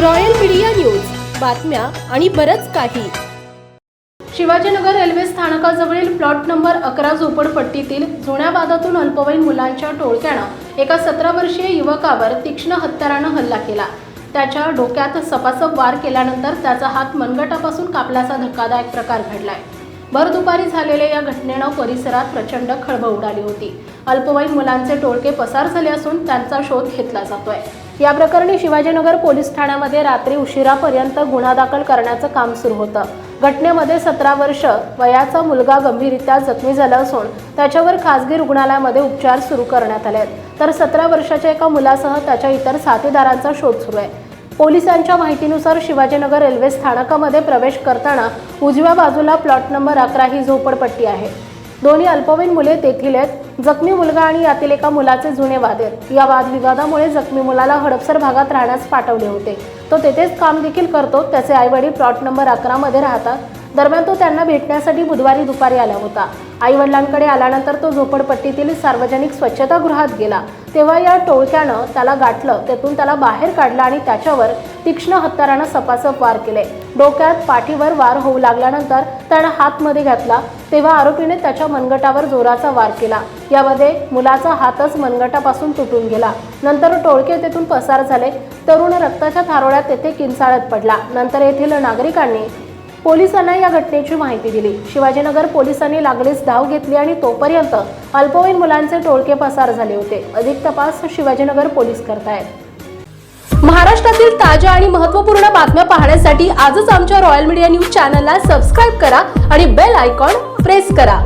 Royal media news. बातम्या आणि बरंच काही. शिवाजीनगर रेल्वे स्थानकाजवळील प्लॉट नंबर अकरा झोपडपट्टीतील जुन्या वादातून अल्पवयीन मुलांच्या टोळक्यानं एका सतरा वर्षीय युवकावर तीक्ष्ण हत्यारानं हल्ला केला. त्याच्या डोक्यात सपासप वार केल्यानंतर त्याचा हात मनगटापासून कापल्याचा धक्कादायक प्रकार घडलाय. भर दुपारी झालेल्या या घटनेनं परिसरात प्रचंड खळबळ उडाली होती. अल्पवयीन मुलांचे टोळके पसार झाले असून त्यांचा शोध घेतला जातोय. या प्रकरणी शिवाजीनगर पोलीस ठाण्यामध्ये रात्री उशिरापर्यंत गुन्हा दाखल करण्याचं काम सुरू होतं. घटनेमध्ये सतरा वर्ष वयाचा मुलगा गंभीररित्या जखमी झाला असून त्याच्यावर खासगी रुग्णालयामध्ये उपचार सुरू करण्यात आले आहेत तर सतरा वर्षाच्या एका मुलासह त्याच्या इतर साथीदारांचा शोध सुरू आहे. पोलिसांच्या माहितीनुसार शिवाजीनगर रेल्वे स्थानकामध्ये प्रवेश करताना उजव्या बाजूला प्लॉट नंबर अकरा ही झोपडपट्टी आहे. दोन्ही अल्पवयीन मुले तेथील आहेत. जखमी मुलगा आणि यातील एका मुलाचे जुने वाद आहेत. या वादविवादामुळे जखमी मुलाला हडपसर भागात राहण्यास पाठवले होते. तो तेथेच काम देखील करतो. त्याचे आईवडील प्लॉट नंबर अकरामध्ये राहतात. दरम्यान तो त्यांना भेटण्यासाठी बुधवारी दुपारी आला होता. आईवडिलांकडे आल्यानंतर तो झोपडपट्टीतील सार्वजनिक स्वच्छतागृहात गेला. तेव्हा या टोळक्यानं त्याला गाठलं तेथून त्याला बाहेर काढलं आणि त्याच्यावर तीक्ष्ण हत्यारानं सपासप वार केले. डोक्यात पाठीवर वार होऊ लागल्यानंतर त्यानं हातमध्ये घातला तेव्हा आरोपीने त्याच्या मनगटावर जोराचा वार केला. यामध्ये मुलाचा हातच मनगटापासून तुटून गेला. नंतर टोळके तेथून पसार झाले. तरुण रक्ताच्या थारोळ्यात तेथे किंचाळत पडला. नंतर येथील नागरिकांनी पोलिसांना या घटनेची माहिती दिली. शिवाजीनगर पोलिसांनी लागलीच धाव घेतली आणि तोपर्यंत अल्पवयीन मुलांचे टोळके पसार झाले होते. अधिक तपास शिवाजीनगर पोलीस करतायत. महाराष्ट्रातील ताज्या आणि महत्त्वपूर्ण बातम्या पाहण्यासाठी आजच आमच्या रॉयल मीडिया न्यूज चॅनलला सबस्क्राईब करा आणि बेल आयकॉन प्रेस करा.